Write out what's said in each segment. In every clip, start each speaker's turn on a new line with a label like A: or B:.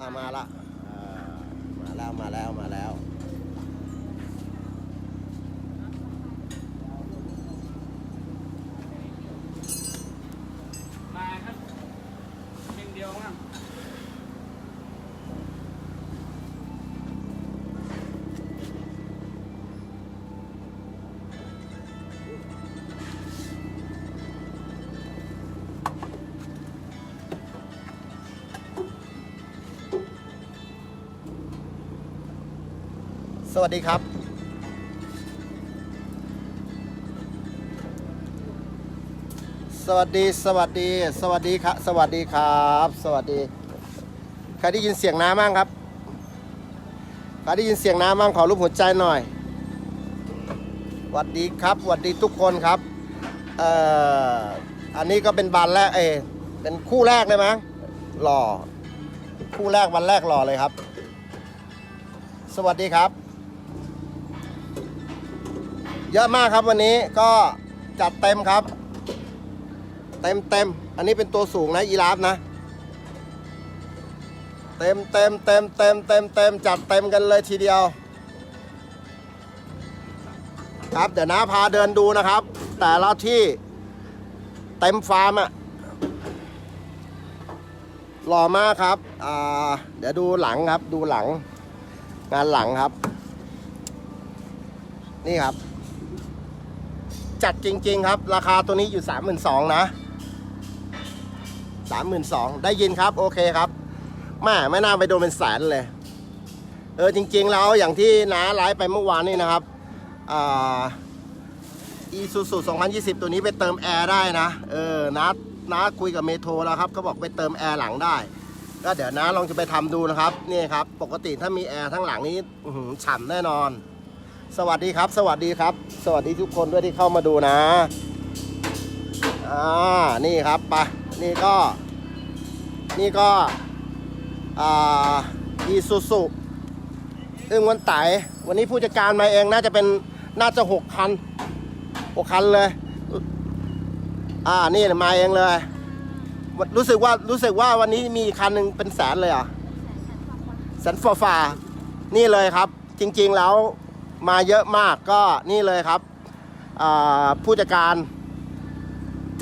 A: อ่ามาละอ่ามาแล้วมาแล้วมาแล้ว
B: วั
A: สดีครับ สวัสดีสวัสดี สวัสดีครับ สวัสดีครับ สวัสดี ใครได้ยินเสียงน้ำบ้างครับ ใครได้ยินเสียงน้ำบ้างขอรูปหัวใจหน่อยสวัสดีครับสวัสดีทุกคนครับ เอ่อ อันนี้ก็เป็นบานแรกเอเป็นคู่แรกเลยมั้งหล่อ คู่แรกวันแรกหล่อเลยครับ สวัสดีครับ เยอะมากครับวันนี้ก็จัดเต็มครับ เต็มเต็มอันนี้เป็นตัวสูงนะยีราฟนะ เต็มเต็มเต็มเต็มเต็มเต็มจัดเต็มกันเลยทีเดียว ครับเดี๋ยวน้าพาเดินดูนะครับ แต่ละที่เต็มฟาร์มอะหล่อมากครับอ่าเดี๋ยวดูหลังครับดูหลัง งานหลังครับ นี่ครับ จัดจริง ๆ ครับ ราคาตัวนี้อยู่สามหมื่นสองนะสามหมื่นสองได้ยินครับโอเคครับแม่ไม่น่าไปโดนเป็นแสนเลย เออจริง ๆ แล้วอย่างที่น้าไลฟ์ไปเมื่อวานนี่นะครับอ่าอีซูซู2020 ตัวนี้ไปเติมแอร์ได้นะ เออน้าน้าคุยกับเมโทรแล้วครับเขาบอกไปเติมแอร์หลังได้ก็เดี๋ยวน้าลองจะไปทำดูนะครับ นี่ครับ ปกติถ้ามีแอร์ทั้งหลังนี้ฉ่ำแน่นอน สวัสดีครับ สวัสดีครับ สวัสดีทุกคนด้วยที่เข้ามาดูนะอ่านี่ครับไปนี่ก็ นี่ก็อ่าอีซูซุอึ้งวันไตวันนี้ผู้จัดการมาเองน่าจะเป็นน่าจะหกคันหกคันเลย อ่านี่มาเองเลย รู้สึกว่ารู้สึกว่าวันนี้มีคันหนึ่งเป็นแสนเลยอะแสนฝ่าฝ่านี่เลยครับ จริง ๆแล้ว มาเยอะมากก็นี่เลยครับอ่าผู้จัดการ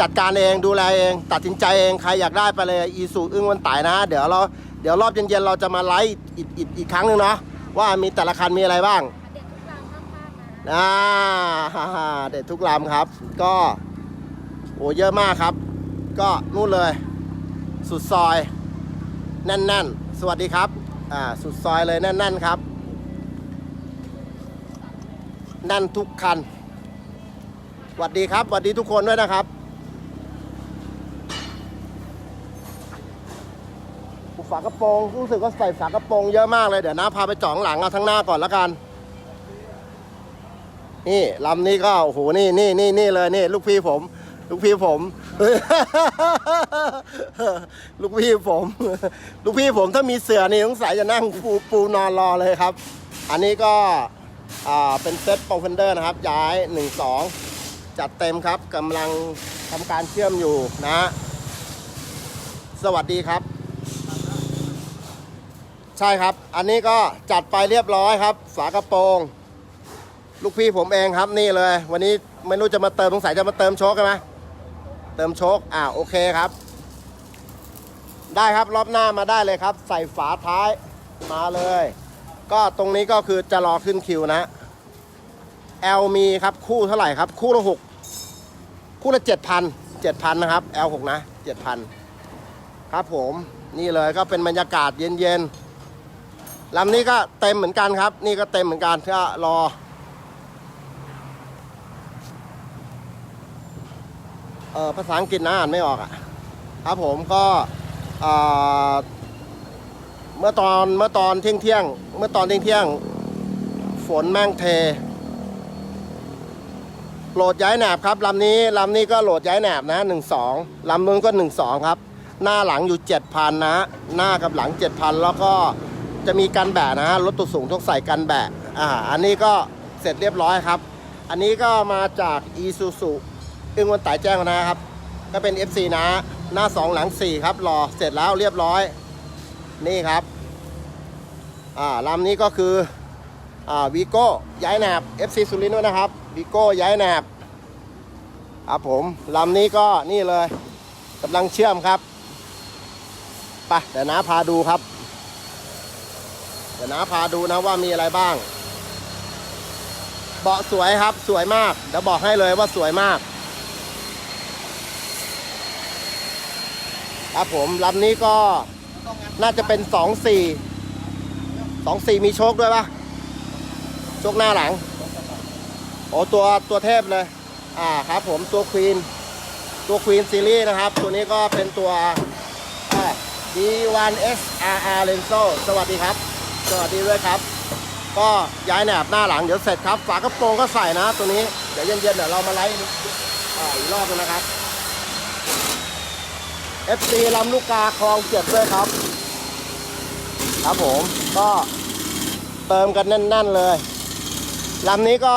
A: จัดการเองดูแลเอง ตัดสินใจเองใครอยากได้ไปเลยอีสูอึ้งวันไต่นะ เดี๋ยวเราเดี๋ยวรอบเย็นๆเราจะมาไลฟ์อีกอีกอีกครั้งหนึ่งเนาะว่ามีแต่ละคันมีอะไรบ้าง
C: เด็กทุกรางห้ามพลาดนะ
A: อ่าฮ่าฮ่าเด็ดทุกลำครับ ก็โอ้เยอะมากครับ ก็นู่นเลย สุดซอย แน่นๆ สวัสดีครับอ่าสุดซอยเลยแน่น ๆ ครับแนั่นทุกคันสวัสดีครับสวัสดีทุกคนด้วยนะครับ ฝากระโปรงรู้สึกว่าใส่ฝากระโปรงเยอะมากเลยเดี๋ยวนะพาไปจ่องหลังเอาทั้งหน้าก่อนแล้วกัน นี่ลำนี้ก็โอ้โหนี่นี่นี่นี่เลยนี่ ลูกพี่ผม ลูกพี่ผม ลูกพี่ผม ลูกพี่ผมถ้ามีเสือนี่สงสัยจะนั่งปูปูนอนรอเลยครับ อันนี้ก็ เป็นเซ็ตโปรเฟนเดอร์นะครับ ย้าย 1 2 จัดเต็มครับกำลังทำการเชื่อมอยู่นะ สวัสดีครับ ใช่ครับ อันนี้ก็จัดไปเรียบร้อยครับ ฝากระโปรง ลูกพี่ผมเองครับนี่เลย วันนี้ไม่รู้จะมาเติมสงสัยจะมาเติมโชคใช่ไหมเติมโชคอ่าโอเคครับ ได้ครับรอบหน้ามาได้เลยครับ ใส่ฝาท้ายมาเลย ก็ตรงนี้ก็คือจะรอขึ้นคิวนะ L มีครับคู่เท่าไหร่ครับ คู่ละหกคู่ละเจ็ดพันเจ็ดพันนะครับ L หกนะเจ็ดพันครับผมนี่เลยก็เป็นบรรยากาศเย็นๆลำนี้ก็เต็มเหมือนกันครับ นี่ก็เต็มเหมือนกันก็รอ เออภาษาอังกฤษนะอ่านไม่ออกอะ ครับผมก็เออเมื่อตอนเมื่อตอนเที่ยงเที่ยงเมื่อตอนเที่ยงเที่ยงฝนแม่งเท โหลดย้ายแหนบครับลำนี้ลำนี้ก็โหลดย้ายแหนบนะหนึ่งสองลำนู้นก็หนึ่งสองครับ หน้าหลังอยู่เจ็ดพันนะ หน้ากับหลังเจ็ดพันแล้วก็จะมีกันแบะนะรถตัวสูงต้องใส่กันแบะอ่าอันนี้ก็เสร็จเรียบร้อยครับ อันนี้ก็มาจากอีซูซูอึ้งวันไต่แจ้งนะครับ ก็เป็น FC นะ หน้า 2 หลัง 4 ครับรอเสร็จแล้วเรียบร้อย นี่ครับ อ่าลำนี้ก็คือ อ่าวีโก้ย้ายแหนบ FC สุรินทร์ด้วยนะครับ วีโก้ย้ายแหนบครับผมลำนี้ก็นี่เลยกำลังเชื่อมครับไปเดี๋ยวน้าพาดูครับเดี๋ยวน้าพาดูนะว่ามีอะไรบ้าง เบาะสวยครับสวยมากเดี๋ยวบอกให้เลยว่าสวยมาก ครับผมลำนี้ก็น่าจะเป็น 2 4 2 4 มีโชคด้วยปะโชคหน้าหลัง โอ้ตัวตัวเทพเลย อ่าครับผมตัวควีนตัวควีนซีรีส์นะครับ ตัวนี้ก็เป็นตัวอ่า D1S RR Lenso สวัสดีครับ สวัสดีด้วยครับ ก็ย้ายแหนบหน้าหลังเดี๋ยวเสร็จครับ ฝากระโปรงก็ใส่นะ ตัวนี้ เดี๋ยวเย็นๆเดี๋ยวเรามาไลฟ์อ่าอีกรอบนึงนะครับ FC ลำลูกกาคลองเจ็ดด้วยครับ ครับผมก็เติมกันแน่น ๆเลยลำนี้ก็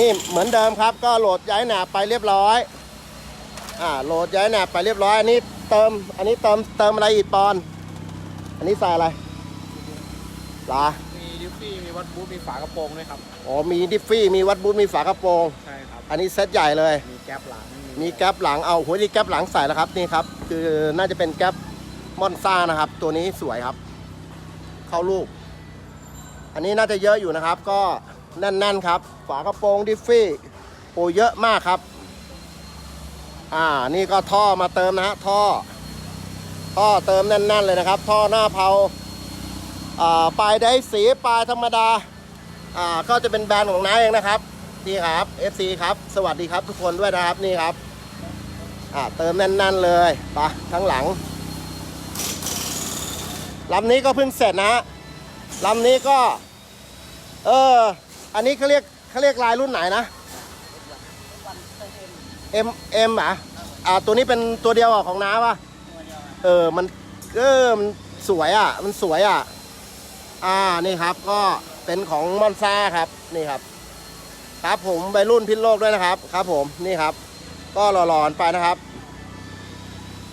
A: นี่เหมือนเดิมครับ ก็โหลดย้ายแหนบไปเรียบร้อย อ่าโหลดย้ายแหนบไปเรียบร้อย อันนี้เติม อันนี้เติมเติมอะไรอีกปอน อันนี้ใส่อะไรลา
B: มีดิฟฟี่มีวัดบูธมีฝากระโปรงด้วยครับ
A: อ๋อมีดิฟฟี่มีวัดบูทมีฝากระโปรง
B: ใช่ครับ
A: อันนี้เซตใหญ่เลย
B: มีแก๊ปหลัง
A: มีแก๊ปหลังเอาหัวนี่แก๊ปหลังใส่แล้วครับนี่ครับ คือน่าจะเป็นแก๊ปมอนซ่านะครับ ตัวนี้สวยครับ เข้าลูก อันนี้น่าจะเยอะอยู่นะครับ ก็ แน่นๆครับ ฝากระโปรงดิฟฟี่โอ้เยอะมากครับ อ่านี่ก็ท่อมาเติมนะฮะท่อ ท่อเติมแน่น ๆ เลยนะครับ ท่อหน้าเผาอ่าปลายได้สีปลายธรรมดาอ่าก็จะเป็นแบรนด์ของน้าเองนะครับนี่ครับ FC ครับ สวัสดีครับทุกคนด้วยนะครับนี่ครับอ่าเติมแน่น ๆเลยปะทั้งหลังลำนี้ก็เพิ่งเสร็จนะฮะลำนี้ก็ เออ อันนี้เขาเรียกเขาเรียกลายรุ่นไหนนะ M M อะอ่าตัวนี้เป็นตัวเดียวอะของน้าป่ะเออมันเออมันสวยอะ มันสวยอะ อ่านี่ครับก็เป็นของมอนซ่าครับนี่ครับ ครับผมไปรุ่นพิษโลกด้วยนะครับครับ ผมนี่ครับ ก็หล่อๆไปนะครับ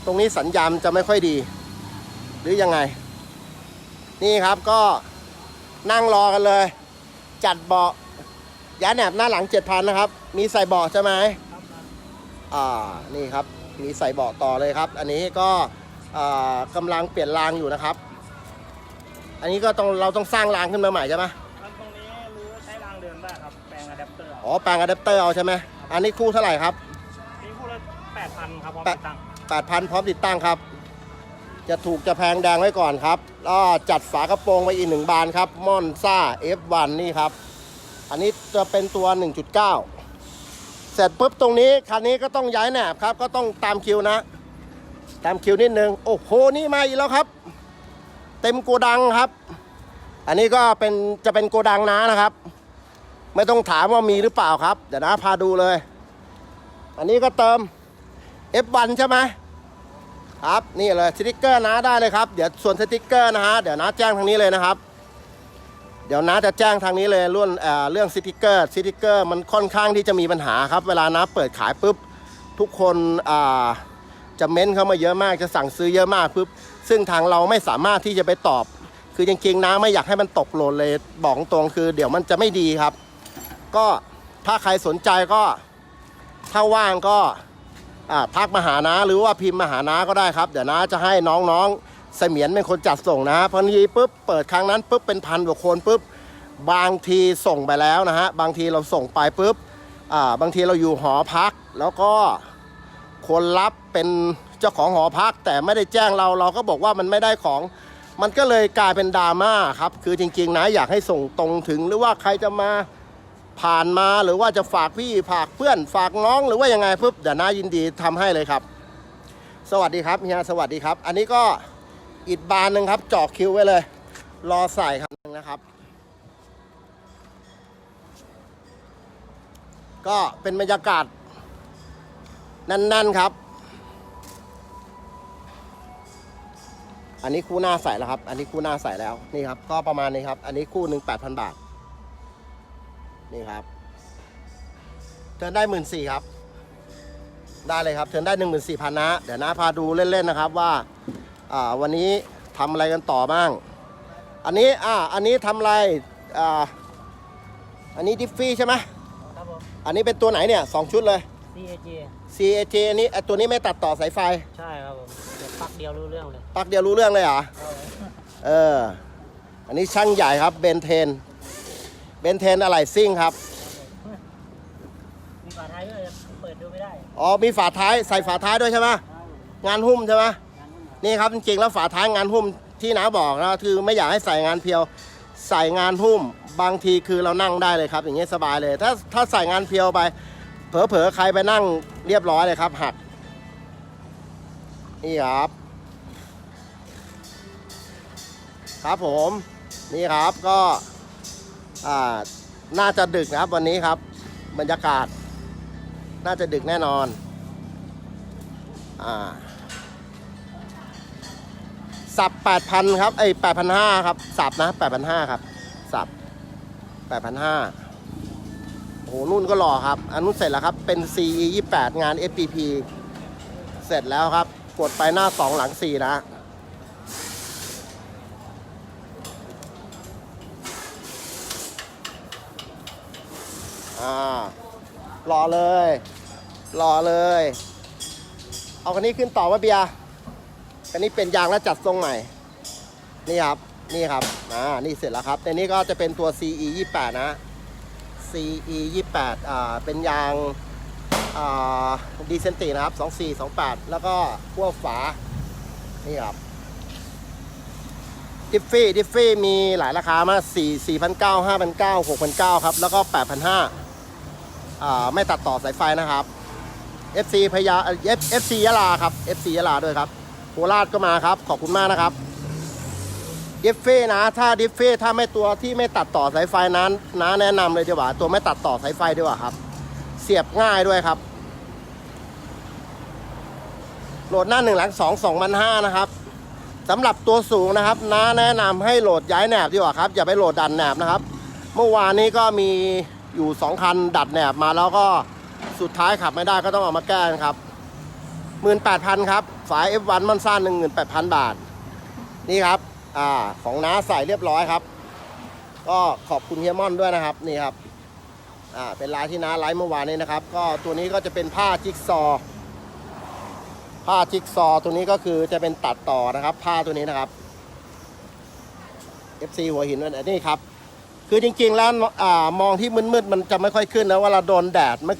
A: ตรงนี้สัญญาณจะไม่ค่อยดี หรือยังไง นี่ครับก็นั่งรอกันเลย จัดเบาะย้ายแหนบหน้าหลัง7,000นะครับ มีใส่เบาะใช่ไหมอ่า นี่ครับ มีใส่เบาะต่อเลยครับ อันนี้ก็อ่ากำลังเปลี่ยนรางอยู่นะครับ อันนี้ก็ต้องเราต้องสร้างรางขึ้นมาใหม่ใช่ไหม
B: ครับตรงนี้รู้ใช้รางเดิมได้ครับ แปลงอะแดปเตอร์
A: อ๋อ แปลงอะแดปเตอร์เอาใช่ไหมอันนี้คู่เท่าไหร่ครับ
B: นี่คู่ละแปดพันครับพร้อม
A: แปะ
B: ติดตั้ง
A: 8,000พร้อมติดตั้งครับ จะถูกจะแพงแดงไว้ก่อนครับก็จัดฝากระโปรงไว้อีกหนึ่งบานครับมอนซ่า F1 นี่ครับ อันนี้จะเป็นตัว 1.9 เสร็จปุ๊บตรงนี้คันนี้ก็ต้องย้ายแหนบครับ ก็ต้องตามคิวนะ ตามคิวนิดนึง โอ้โห นี่มาอีกแล้วครับ เต็มโกดังครับ อันนี้ก็เป็นจะเป็นโกดังน้านะครับ ไม่ต้องถามว่ามีหรือเปล่าครับ เดี๋ยวนะพาดูเลย อันนี้ก็เติม F1 ใช่ไหม ครับนี่เลยสติกเกอร์นะได้เลยครับเดี๋ยวส่วนสติกเกอร์นะฮะเดี๋ยวนะแจ้งทางนี้เลยนะครับเดี๋ยวนะจะแจ้งทางนี้เลยเรื่องเอ่อเรื่องสติกเกอร์สติกเกอร์มันค่อนข้างที่จะมีปัญหาครับ เวลานะเปิดขายปุ๊บทุกคนอ่าจะเม้นเข้ามาเยอะมากจะสั่งซื้อเยอะมากปุ๊บซึ่งทางเราไม่สามารถที่จะไปตอบ คือจริงๆนะไม่อยากให้มันตกหล่นเลยบอกตรงคือ เดี๋ยวมันจะไม่ดีครับ ก็ถ้าใครสนใจก็ถ้าว่างก็ ทักมาหานะหรือว่าพิมพ์มาหานาก็ได้ครับ เดี๋ยวนาจะให้น้องๆเสมียนเป็นคนจัดส่งนะพราะทีปุ๊บเปิดครั้งนั้นปุ๊บเป็นพันกว่าคนปุ๊บบางทีส่งไปแล้วนะฮะบางทีเราส่งไปปุ๊บอ่าบางทีเราอยู่หอพัก แล้วก็คนรับเป็นเจ้าของหอพัก แต่ไม่ได้แจ้งเราเราก็บอกว่ามันไม่ได้ของ มันก็เลยกลายเป็นดราม่าครับ คือจริงๆนะอยากให้ส่งตรงถึงหรือว่าใครจะมา ผ่านมาหรือว่าจะฝากพี่ฝากเพื่อนฝากน้องหรือว่ายังไงปุ๊บเดี๋ยวน้ายินดีทำให้เลยครับ สวัสดีครับเฮียสวัสดีครับ อันนี้ก็อิดบานหนึ่งครับจอกคิวไว้เลย รอใส่ครับนะครับ ก็เป็นบรรยากาศแน่นๆครับ อันนี้คู่หน้าใส่แล้วครับ อันนี้คู่หน้าใส่แล้วนี่ครับ ก็ประมาณนี้ครับ อันนี้คู่หนึ่งแปดพันบาท นี่ครับ เทิร์นได้หมื่นสี่ครับ ได้เลยครับ เทิร์นได้หนึ่งหมื่นสี่พันนะ เดี๋ยวนะพาดูเล่นๆนะครับว่า อ่า วันนี้ทำอะไรกันต่อบ้าง อันนี้ อ่า อันนี้ทำอะไร อ่า อันนี้ดิฟฟี่ใช่ไหม
B: ครับผม
A: อันนี้เป็นตัวไหนเนี่ยสองชุดเลย
B: CAG
A: CAJ อันนี้อะตัวนี้ไม่ตัดต่อสายไฟ
B: ใช่ครับผมเดี๋ยวปักเดียวรู้เรื่องเลย
A: ปักเดียวรู้เรื่องเลยเหรอ เออ อันนี้ช่างใหญ่ครับเบนเทน เบนเทนอะไรซิ่งครับ
B: มีฝาท้ายด้วยเปิดดูไม่ได้
A: อ๋อมีฝาท้ายใส่ฝาท้ายด้วยใช่ไหมงานหุ้มใช่ไหมนี่ครับจริงๆแล้วฝาท้ายงานหุ้มที่น้าบอกนะคือไม่อยากให้ใส่งานเพียว ใส่งานหุ้ม บางทีคือเรานั่งได้เลยครับ อย่างเงี้ยสบายเลย ถ้าถ้าใส่งานเพียวไป เผลอๆใครไปนั่งเรียบร้อยเลยครับ หักนี่ครับ ครับผม นี่ครับก็อ่า น่าจะดึกนะครับวันนี้ครับ บรรยากาศ น่าจะดึกแน่นอนอสับ8,000ครับเอ้ย8,500ครับสับนะ8,500ครับสับ8,500โอ้โหนุ่นก็หล่อครับอันนู้นเสร็จแล้วครับ เป็น CE 28งาน FPP เสร็จแล้วครับ กดไปหน้า 2 หลัง 4 นะ อ่ารอเลยรอเลย เอาคันนี้ขึ้นต่อว่าเบียร์คันนี้เป็นยางแล้วจัดทรงใหม่ นี่ครับ นี่ครับ อ่า นี่เสร็จแล้วครับแต่นี้ก็จะเป็นตัว CE 28นะ CE 28อ่า เป็นยางอ่าดีเซนตินะครับ 24 28 แล้วก็พวฝา นี่ครับ ดิฟฟี่ ดิฟฟี่มีหลายราคามาก4 4,900 5,900 6,900 ครับ แล้วก็ 8,500อ่า ไม่ตัดต่อสายไฟนะครับ FC พยา FC ยะลาครับ FC ยะลาด้วยครับโคราชก็มาครับขอบคุณมากนะครับดิฟเฟ่นะ ถ้าดิฟเฟ่ถ้าไม่ตัวที่ไม่ตัดต่อสายไฟนั้นนะแนะนำเลยดีกว่า ตัวไม่ตัดต่อสายไฟดีกว่าครับ เสียบง่ายด้วยครับ โหลดหน้าหนึ่งหลังสองสองพันห้านะครับสำหรับตัวสูงนะครับน้าแนะนำให้โหลดย้ายแหนบดีกว่าครับ อย่าไปโหลดดันแหนบนะครับ เมื่อวานนี้ก็มี อยู่สองคันดัดแหนบมาแล้วก็สุดท้ายขับไม่ได้ก็ต้องเอามาแก้นะครับหมื่นแปดพันครับฝาย F1 มันสั้นหนึ่งหมื่นแปดพันบาท นี่ครับอ่าของน้าใส่เรียบร้อยครับ ก็ขอบคุณเฮียมอนด้วยนะครับนี่ครับอ่าเป็นลายที่น้าไลฟ์เมื่อวานนี้นะครับ ก็ตัวนี้ก็จะเป็นผ้าจิ๊กซอผ้าจิ๊กซอตัวนี้ก็คือจะเป็นตัดต่อนะครับ ผ้าตัวนี้นะครับ FC หัวหินนั่นนี่ครับ คือจริงๆแล้วอามองที่มืดๆมันจะไม่ค่อยขึ้นนะเวลาโดนแดดเมื่อ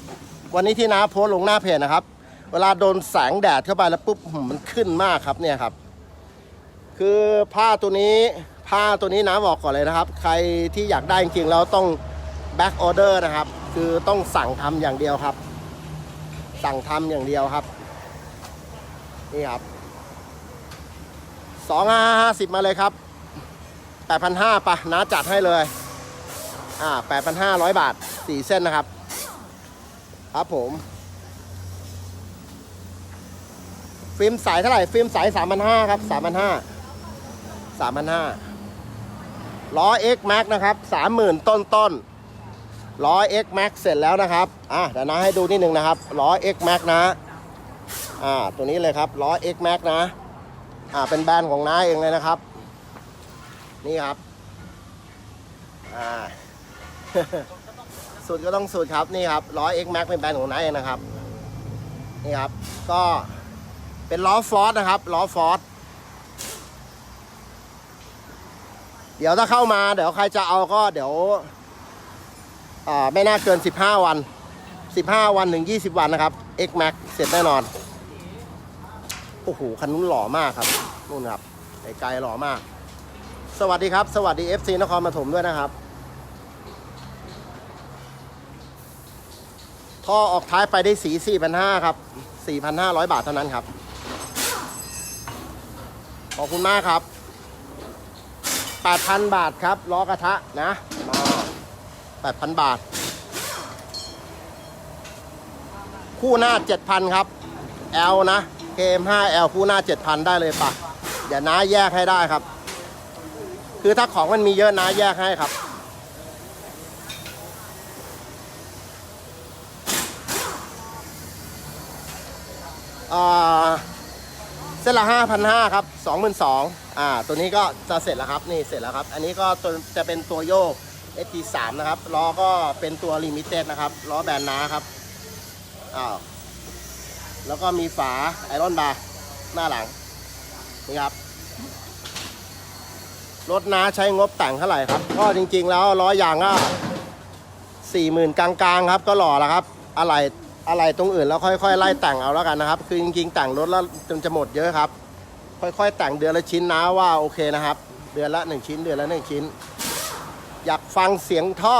A: วันนี้ที่น้าโพสลงหน้าเพจนะครับ เวลาโดนแสงแดดเข้าไปแล้วปุ๊บมันขึ้นมากครับเนี่ยครับ คือผ้าตัวนี้ผ้าตัวนี้นะบอกก่อนเลยนะครับ ใครที่อยากได้จริงๆแล้วต้องแบ็กออเดอร์นะครับ คือต้องสั่งทำอย่างเดียวครับ สั่งทำอย่างเดียวครับ นี่ครับสองห้าห้าสิบมาเลยครับแปดพันห้าปะน้าจัดให้เลย อ่าแปดพันห้าร้อยบาทสี่เส้นนะครับ ครับผม ฟิล์มใสเท่าไหร่ ฟิล์มใสสามพันห้าครับสามพันห้าสามพันห้าล้อ X Max นะครับสามหมื่นต้นต้นล้อ X Max เสร็จแล้วนะครับ อะเดี๋ยวนะให้ดูนิดนึงนะครับล้อ X Max นะ อ่า ตัวนี้เลยครับล้อ X Max นะ อ่า เป็นแบรนด์ของน้าเองเลยนะครับ นี่ครับ อ่า สุดก็ต้องสุดครับนี่ครับล้อ X Max เป็นแบรนด์ของนาเองนะครับนี่ครับ ก็เป็นล้อฟอร์ดนะครับล้อฟอร์ดเดี๋ยวถ้าเข้ามาเดี๋ยวใครจะเอาก็เดี๋ยวไม่น่าเกิน 15 วัน 15 วันถึง 20 วันนะครับ X Max เสร็จแน่นอน โอ้โห คันนู้นหล่อมากครับนู่นครับไกลๆหล่อมาก สวัสดีครับ สวัสดี FC นครปฐมด้วยนะครับ ท่อออกท้ายไปได้สี 4,500 ครับ 4,500 บาทเท่านั้นครับ ขอบคุณมากครับ 8,000 บาทครับล้อกระทะนะมา8,000 บาท คู่หน้า 7,000 ครับ L นะ KM5L คู่หน้า 7,000 ได้เลยปะเดี๋ยวน้าแยกให้ได้ครับ คือถ้าของมันมีเยอะน้าแยกให้ครับ อ่าส้นละห้าพันห้าครับสองหมื่นสองอ่าตัวนี้ก็จะเสร็จแล้วครับนี่เสร็จแล้วครับ อันนี้ก็จะเป็นตัวโยก ST3 นะครับล้อก็เป็นตัวลิมิเต็ดนะครับล้อแบนนาครับอ้าวแล้วก็มีฝาไอรอนบาร์หน้าหลังนี่ครับรถน้าใช้งบแต่งเท่าไหร่ครับ ก็จริงๆแล้วล้อยางก็สี่หมื่นกลางๆครับ ก็หล่อแล้วครับ อะไร อะไรตรงอื่นแล้วค่อยๆไล่แต่งเอาแล้วกันนะครับ คือจริงๆแต่งรถแล้วจนจะหมดเยอะครับ ค่อยๆแต่งเดือนละชิ้นนะว่าโอเคนะครับ เดือนละหนึ่งชิ้น เดือนละหนึ่งชิ้น อยากฟังเสียงท่อ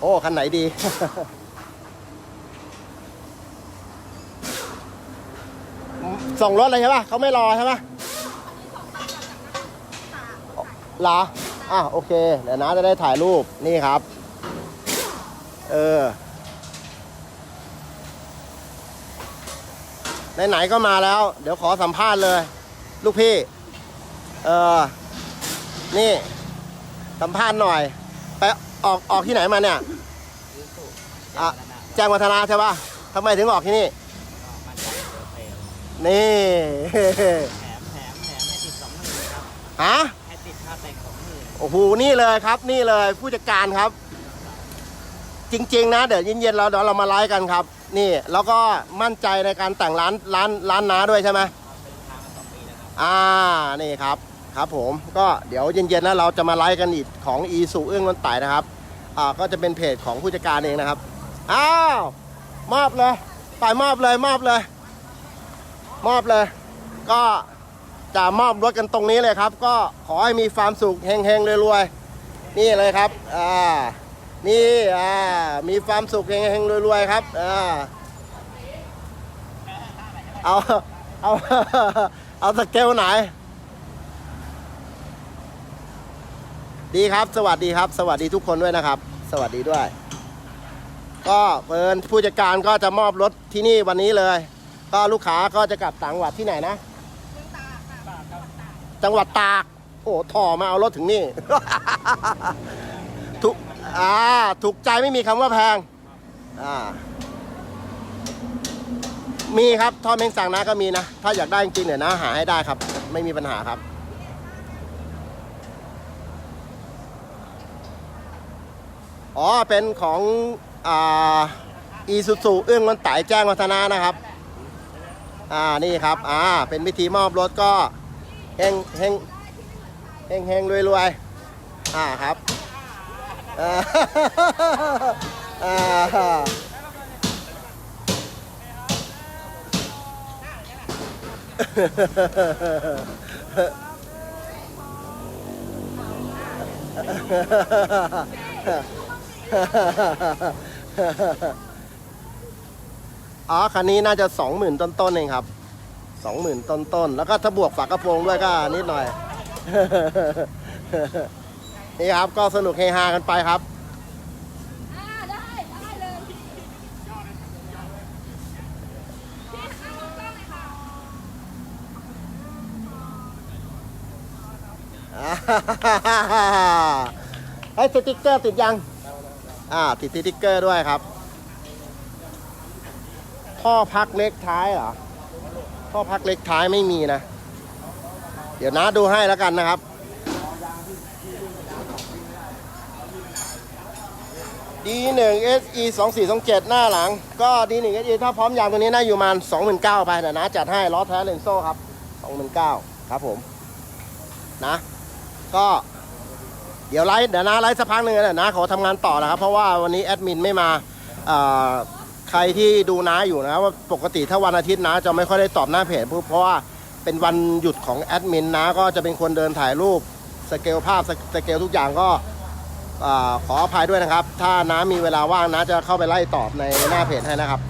A: โอ้คันไหนดีส่งรถเลยใช่ปะเขาไม่รอใช่ปะหรออะโอเค เดี๋ยวนะจะได้ถ่ายรูปนี่ครับ เออ ไหนๆก็มาแล้ว เดี๋ยวขอสัมภาษณ์เลย ลูกพี่ เออนี่ สัมภาษณ์หน่อย ไปออกออกที่ไหนมาเนี่ยอะแจ้งวัฒนาใช่ปะทำไมถึงออกที่นี่ นี่
B: แถมแถมแถมให้ติดสองหมื่นครับ
A: ฮะ
B: ให้ติดค่าแต่งสองหมื่น
A: โอ้โหนี่เลยครับนี่เลยผู้จัดการครับ จริง ๆ นะ เดี๋ยวเย็นๆเราเดี๋ยวเรามาไลฟ์กันครับ นี่แล้วก็มั่นใจในการแต่งร้านร้านร้านน้าด้วยใช่ไหม
B: เป็นลูกค้ามาสองปีแล้วครับ
A: อ่านี่ครับครับผมก็เดี๋ยวเย็นๆแล้วเราจะมาไลฟ์กันอีกของอีสุเอื้องนนไต่นะครับอ่าก็จะเป็นเพจของผู้จัดการเองนะครับอ้าวมอบเลยไปมอบเลยมอบเลย มอบเลย ก็จะมอบรถกันตรงนี้เลยครับ ก็ขอให้มีความสุขเฮงๆรวยๆนี่เลยครับอ่า นี่อ่ามีความสุขเฮงๆรวยๆครับอ่าเอาเอาเอาสเกลไหน ดีครับ สวัสดีครับ สวัสดีทุกคนด้วยนะครับ สวัสดีด้วย ก็เปินผู้จัดการก็จะมอบรถที่นี่วันนี้เลย ก็ลูกค้าก็จะกลับต่างจังหวัดที่ไหนนะจังหวัดตาก โอ้ถอมาเอารถถึงนี่ถูก อ่า ถูกใจไม่มีคำว่าแพง อ่า มีครับท่อเมงสั่งนะก็มีนะ ถ้าอยากได้จริงๆเนี่ยนะ หาให้ได้ครับ ไม่มีปัญหาครับ อ๋อ เป็นของอ่าอีซูซูเอื้องมันไต่แจ้งวัฒนานะครับ อ่า นี่ครับ อ่า เป็นวิธีมอบรถก็เฮงเฮงเฮงเฮงรวยรวยอ่าครับ อ๋อ คันนี้น่าจะสองหมื่นต้นๆเองครับสองหมื่นต้นๆ แล้วก็ถ้าบวกฝากระโปรงด้วยก็นิดหน่อย นี่ครับก็สนุกเฮฮากันไปครับ
C: อ่าได้ได้เลยพี่เอากล้องเลยค่ะ
A: ไอ้สติ๊กเกอร์ติดยัง อ่า ติดสติ๊กเกอร์ด้วยครับ ท่อพักเล็กท้ายเหรอ ท่อพักเล็กท้ายไม่มีนะ เดี๋ยวนะดูให้แล้วกันนะครับ D1 SE 2427หน้าหลัง ก็ D1 SE ถ้าพร้อมยางตัวนี้น่าอยู่ประมาณ29,000ไปแต่นะจัดให้ล้อแท้เลนโซ่ครับ29,000ครับผมนะ ก็เดี๋ยวไลฟ์เดี๋ยวนะไลฟ์สักพักหนึ่งนะเดี๋ยนะขอทำงานต่อนะครับ เพราะว่าวันนี้แอดมินไม่มาใครที่ดูน้าอยู่นะว่าปกติถ้าวันอาทิตย์นะจะไม่ค่อยได้ตอบหน้าเพจเพราะว่าเป็นวันหยุดของแอดมินนะก็จะเป็นคนเดินถ่ายรูปสเกลภาพสสเกลทุกอย่างก็ ขออภัยด้วยนะครับ ถ้าน้ามีเวลาว่างนะจะเข้าไปไล่ตอบในหน้าเพจให้นะครับ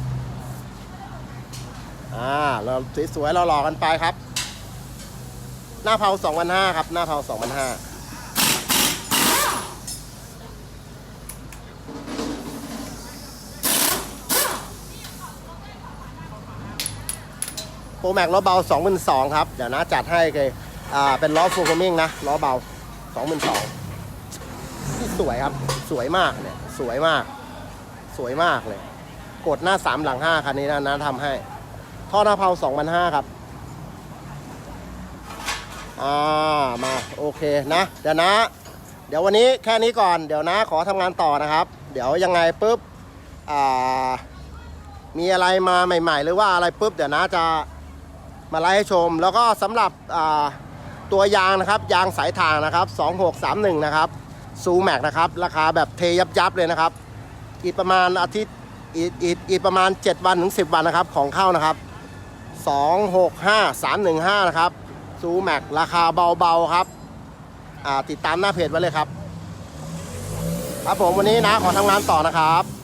A: อ่าเราสวยๆเรารอกันไปครับ หน้าเผา2,500ครับ หน้าเผา2,500โปรแม็กล้อเบา 22,000 ครับ เดี๋ยวนะจัดให้เลยอ่า เป็นล้อฟูลฟอร์มิงนะ ล้อเบา 22,000 สวยครับ สวยมากเนี่ย สวยมาก สวยมากเลย กดหน้า3หลัง5คันนี้นะนะทำให้ ท่อหน้าเผา2,500ครับ อ่า มา โอเคนะ เดี๋ยวนะ เดี๋ยววันนี้แค่นี้ก่อน เดี๋ยวนะ ขอทำงานต่อนะครับ เดี๋ยวยังไงปุ๊บ อ่า มีอะไรมาใหม่ ๆ หรือว่าอะไรปุ๊บ เดี๋ยวนะจะมาไล่ให้ชม แล้วก็สำหรับ อ่าตัวยางนะครับ ยางสายทางนะครับ 2631 นะครับ ซูแม็กนะครับ ราคาแบบเทยับยับเลยนะครับ อีกประมาณอาทิตย์อีกอีกอีกประมาณ 7 วันถึง 10 วันนะครับ ของเข้านะครับ 265 315 นะครับซูแม็กราคาเบาๆครับอ่าติดตามหน้าเพจไว้เลยครับ ครับผมวันนี้นะขอทำงานต่อนะครับ